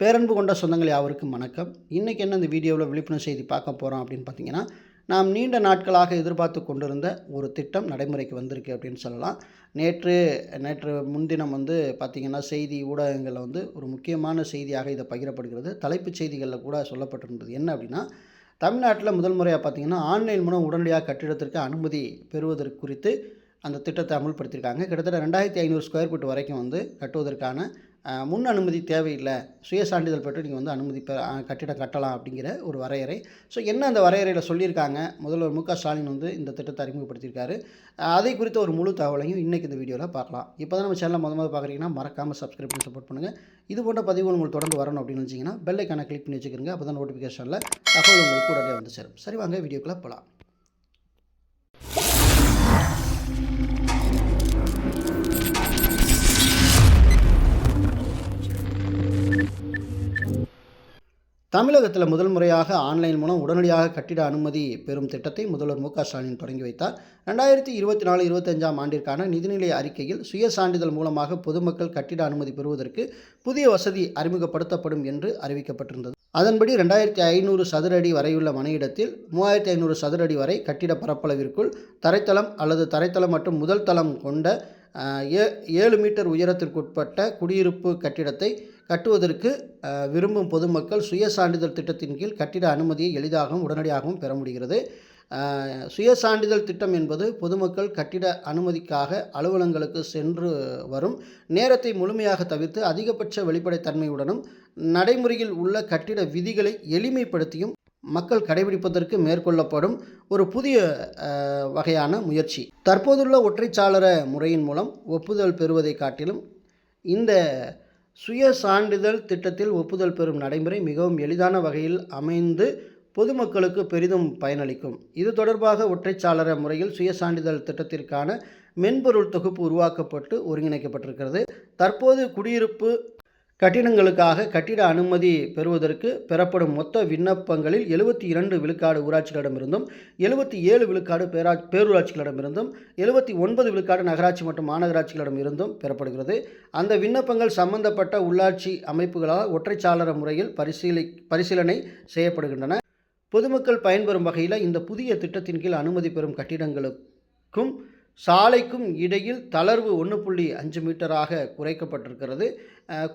பேரன்பு கொண்ட சொந்தங்கள் யாவருக்கும் வணக்கம். இன்றைக்கி என்ன இந்த வீடியோவில் விழிப்புணர்வு செய்தி பார்க்க போகிறோம் அப்படின்னு பார்த்தீங்கன்னா நாம் நீண்ட நாட்களாக எதிர்பார்த்து கொண்டிருந்த ஒரு திட்டம் நடைமுறைக்கு வந்திருக்கு அப்படின்னு சொல்லலாம். நேற்று நேற்று முன்தினம் வந்து பார்த்திங்கன்னா செய்தி ஊடகங்களில் வந்து ஒரு முக்கியமான செய்தியாக இதை பகிரப்படுகிறது. தலைப்புச் செய்திகளில் கூட சொல்லப்பட்டிருந்தது என்ன அப்படின்னா தமிழ்நாட்டில் முதல் முறையாக பார்த்திங்கன்னா ஆன்லைன் மூலம் உடனடியாக கட்டிடத்திற்கு அனுமதி பெறுவதற்கு குறித்து அந்த திட்டத்தை அமுல்படுத்தியிருக்காங்க. கிட்டத்தட்ட ரெண்டாயிரத்தி ஐநூறு ஸ்கொயர் ஃபீட் வரைக்கும் வந்து கட்டுவதற்கான முன் அனுமதி தேவையில்லை. சுய சான்றிதழ் பெற்று நீங்கள் வந்து அனுமதி பெற கட்டிடம் கட்டலாம் அப்படிங்கிற ஒரு வரையறை. ஸோ என்ன அந்த வரையறையில் சொல்லியிருக்காங்க? முதல்வர் மு க ஸ்டாலின் வந்து இந்த திட்டத்தை அறிமுகப்படுத்தியிருக்காரு. அதை குறித்த ஒரு முழு தகவலையும் இன்றைக்கி இந்த வீடியோவில் பார்க்கலாம். இப்போ தான் நம்ம சேனலை முத முதல் பார்க்குறீங்கன்னா மறக்காமல் சப்ஸ்கிரைப் பண்ணி சப்போர்ட் பண்ணுங்கள் இது போன்ற பதிவு உங்களுக்கு தொடர்ந்து வரணும் அப்படின்னு நினச்சிங்கன்னா பெல்லைக்கான கிளிக் பண்ணி வச்சுக்கிறங்க அப்போ தான் நோட்டிஃபிகேஷனில் தகவல் உங்களுக்கு உடனே வந்து சேரும். சரி வாங்க வீடியோக்குள்ளே போகலாம் தமிழகத்தில் முதல் முறையாக ஆன்லைன் மூலம் உடனடியாக கட்டிட அனுமதி பெறும் திட்டத்தை முதல்வர் மு ஸ்டாலின் தொடங்கி வைத்தார். ரெண்டாயிரத்தி இருபத்தி நாலு இருபத்தஞ்சாம் ஆண்டிற்கான நிதிநிலை அறிக்கையில் சுய சான்றிதழ் மூலமாக பொதுமக்கள் கட்டிட அனுமதி பெறுவதற்கு புதிய வசதி அறிமுகப்படுத்தப்படும் என்று அறிவிக்கப்பட்டிருந்தது. அதன்படி ரெண்டாயிரத்தி ஐநூறு சதுர அடி வரையுள்ள மனையிடத்தில் மூவாயிரத்தி ஐநூறு சதுர அடி வரை கட்டிட பரப்பளவிற்குள் தரைத்தளம் அல்லது தரைத்தளம் மற்றும் முதல் தளம் கொண்ட ஏ ஏழு மீட்டர் உயரத்திற்குட்பட்ட குடியிருப்பு கட்டிடத்தை கட்டுவதற்கு விரும்பும் பொதுமக்கள் சுய சான்றிதழ் திட்டத்தின் கீழ் கட்டிட அனுமதியை எளிதாகவும் உடனடியாகவும் பெற முடிகிறது. சுய சான்றிதழ் திட்டம் என்பது பொதுமக்கள் கட்டிட அனுமதிக்காக அலுவலங்களுக்கு சென்று வரும் நேரத்தை முழுமையாக தவிர்த்து அதிகபட்ச வெளிப்படைத்தன்மையுடனும் நடைமுறையில் உள்ள கட்டிட விதிகளை எளிமைப்படுத்தியும் மக்கள் கடைபிடிப்பதற்கு மேற்கொள்ளப்படும் ஒரு புதிய வகையான முயற்சி. தற்போதுள்ள ஒற்றைச்சாளர முறையின் மூலம் ஒப்புதல் பெறுவதை காட்டிலும் இந்த சுய சான்றிதழ் திட்டத்தில் ஒப்புதல் பெறும் நடைமுறை மிகவும் எளிதான வகையில் அமைந்து பொதுமக்களுக்கு பெரிதும் பயனளிக்கும். இது தொடர்பாக ஒற்றைச்சாளர முறையில் சுய சான்றிதழ் திட்டத்திற்கான மென்பொருள் தொகுப்பு உருவாக்கப்பட்டு ஒருங்கிணைக்கப்பட்டிருக்கிறது. தற்போது குடியிருப்பு கட்டிடங்களுக்காக கட்டிட அனுமதி பெறுவதற்கு பெறப்படும் மொத்த விண்ணப்பங்களில் எழுபத்தி இரண்டு விழுக்காடு ஊராட்சிகளிடமிருந்தும் எழுபத்தி ஏழு விழுக்காடு பேரா பேரூராட்சிகளிடமிருந்தும் எழுபத்தி ஒன்பது விழுக்காடு நகராட்சி மற்றும் மாநகராட்சிகளிடமிருந்தும் பெறப்படுகிறது. அந்த விண்ணப்பங்கள் சம்பந்தப்பட்ட உள்ளாட்சி அமைப்புகளால் ஒற்றைச்சாளர முறையில் பரிசீலி பரிசீலனை செய்யப்படுகின்றன. பொதுமக்கள் பயன்பெறும் வகையில் இந்த புதிய திட்டத்தின் கீழ் அனுமதி பெறும் கட்டிடங்களுக்கும் சாலைக்கும் இடையில் தளர்வு ஒன்று புள்ளி அஞ்சு மீட்டராக குறைக்கப்பட்டிருக்கிறது.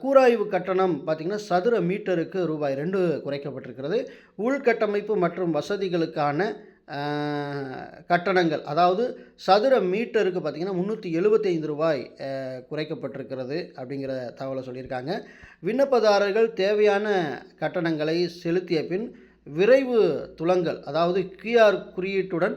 கூராய்வு கட்டணம் பார்த்திங்கன்னா சதுர மீட்டருக்கு ரூபாய் ரெண்டு குறைக்கப்பட்டிருக்கிறது. உள்கட்டமைப்பு மற்றும் வசதிகளுக்கான கட்டணங்கள் அதாவது சதுர மீட்டருக்கு பார்த்திங்கன்னா முந்நூற்றி எழுபத்தைந்து ரூபாய் குறைக்கப்பட்டிருக்கிறது அப்படிங்கிற தகவலை சொல்லியிருக்காங்க. விண்ணப்பதாரர்கள் தேவையான கட்டணங்களை செலுத்திய பின் விரைவு துலங்கல் அதாவது கியூஆர் குறியீட்டுடன்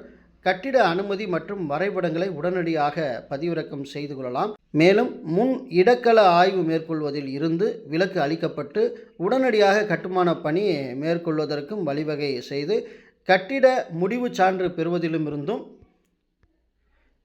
கட்டிட அனுமதி மற்றும் வரைபடங்களை உடனடியாக பதிவிறக்கம் செய்து கொள்ளலாம். மேலும் முன் இடக்கள ஆய்வு மேற்கொள்வதில் இருந்து விலக்கு அளிக்கப்பட்டு உடனடியாக கட்டுமான பணி மேற்கொள்வதற்கும் வழிவகை செய்து கட்டிட முடிவு சான்று பெறுவதிலும் இருந்தும்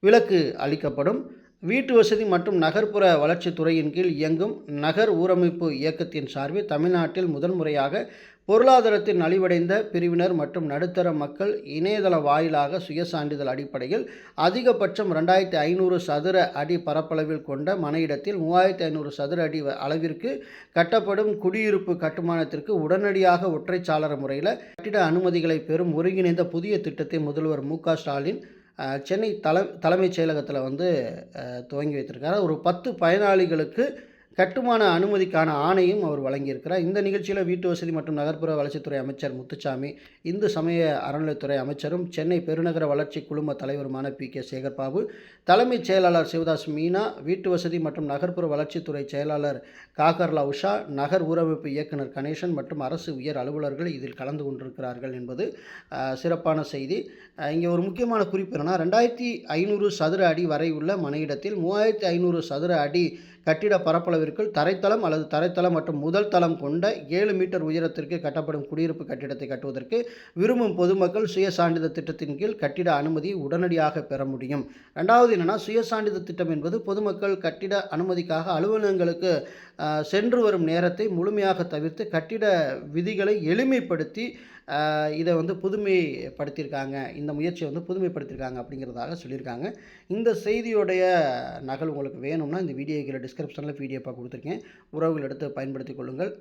விலக்கு அளிக்கப்படும். வீட்டு வசதி மற்றும் நகர்ப்புற வளர்ச்சித்துறையின் கீழ் இயங்கும் நகர் ஊரமைப்பு இயக்கத்தின் சார்பில் தமிழ்நாட்டில் முதல் முறையாக பொருளாதாரத்தில் நலிவடைந்த பிரிவினர் மற்றும் நடுத்தர மக்கள் இணையதள வாயிலாக சுயசான்றிதழ் அடிப்படையில் அதிகபட்சம் ரெண்டாயிரத்தி ஐநூறு சதுர அடி பரப்பளவில் கொண்ட மனையிடத்தில் மூவாயிரத்தி ஐநூறு சதுர அடி அளவிற்கு கட்டப்படும் குடியிருப்பு கட்டுமானத்திற்கு உடனடியாக ஒற்றைச்சாளர முறையில் கட்டிட அனுமதிகளை பெறும் ஒருங்கிணைந்த புதிய திட்டத்தை முதல்வர் மு ஸ்டாலின் சென்னை தலை தலைமைச் செயலகத்தில் வந்து துவங்கி வைத்திருக்காரு. ஒரு பத்து பயனாளிகளுக்கு கட்டுமான அனுமதிக்கான ஆணையும் அவர் வழங்கியிருக்கிறார். இந்த நிகழ்ச்சியில் வீட்டு வசதி மற்றும் நகர்ப்புற வளர்ச்சித்துறை அமைச்சர் முத்துச்சாமி இந்து சமய அறநிலைத்துறை அமைச்சரும் சென்னை பெருநகர வளர்ச்சி குழும தலைவருமான பி. கே. சேகர்பாபு தலைமைச் செயலாளர் சிவதாஸ் மீனா வீட்டு வசதி மற்றும் நகர்ப்புற வளர்ச்சித்துறை செயலாளர் காகர்லா உஷா நகர் ஊரமைப்பு இயக்குனர் கணேசன் மற்றும் அரசு உயர் அலுவலர்கள் இதில் கலந்து கொண்டிருக்கிறார்கள் என்பது சிறப்பான செய்தி. இங்கே ஒரு முக்கியமான குறிப்பு என்னன்னா ரெண்டாயிரத்தி ஐநூறு சதுர அடி வரை உள்ள மனையிடத்தில் மூவாயிரத்தி ஐநூறு சதுர அடி கட்டிட பரப்பளவிற்குள் தரைத்தளம் அல்லது தரைத்தளம் மற்றும் முதல் தளம் கொண்ட ஏழு மீட்டர் உயரத்திற்கு கட்டப்படும் குடியிருப்பு கட்டிடத்தை கட்டுவதற்கு விரும்பும் பொதுமக்கள் சுய சான்றிதழ் திட்டத்தின் கீழ் கட்டிட அனுமதியை உடனடியாக பெற முடியும். ரெண்டாவது என்னென்னா சுயசான்றிதழ் திட்டம் என்பது பொதுமக்கள் கட்டிட அனுமதிக்காக அலுவலகங்களுக்கு சென்று வரும் நேரத்தை முழுமையாக தவிர்த்து கட்டிட விதிகளை எளிமைப்படுத்தி இதை வந்து புதுமைப்படுத்தியிருக்காங்க. இந்த முயற்சியை வந்து புதுமைப்படுத்தியிருக்காங்க அப்படிங்கிறதாக சொல்லியிருக்காங்க. இந்த செய்தியோடைய நகல் உங்களுக்கு வேணும்னா இந்த வீடியோ கீழே டிஸ்கிரிப்ஷனில் பிடிஎஃபாக கொடுத்துருக்கேன். உறவுகள் எடுத்து பயன்படுத்தி கொள்ளுங்கள்.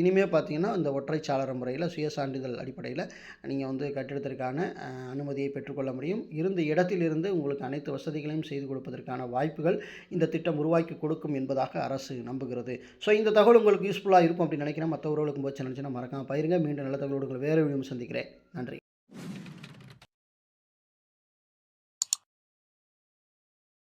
இனிமேல் பார்த்தீங்கன்னா இந்த ஒற்றைச்சாளர முறையில் சுயசான்றிதழ் அடிப்படையில் நீங்கள் வந்து கட்டிடத்திற்கான அனுமதியை பெற்றுக்கொள்ள முடியும். இருந்த இடத்திலிருந்து உங்களுக்கு அனைத்து வசதிகளையும் செய்து கொடுப்பதற்கான வாய்ப்புகள் இந்த திட்டம் உருவாக்கி கொடுக்கும் என்பதாக அரசு நம்புகிறது. ஸோ இந்த தகவல் உங்களுக்கு யூஸ்ஃபுல்லாக இருக்கும் அப்படின்னு நினைக்கிறேன். மற்ற உறவுகளுக்கும் போச்சு நினச்சினா மறக்காமல் பயிருங்க மீண்டும் நல்ல தகவலோடு உங்களை வேறு வீடியோ சந்திக்கிறேன். நன்றி.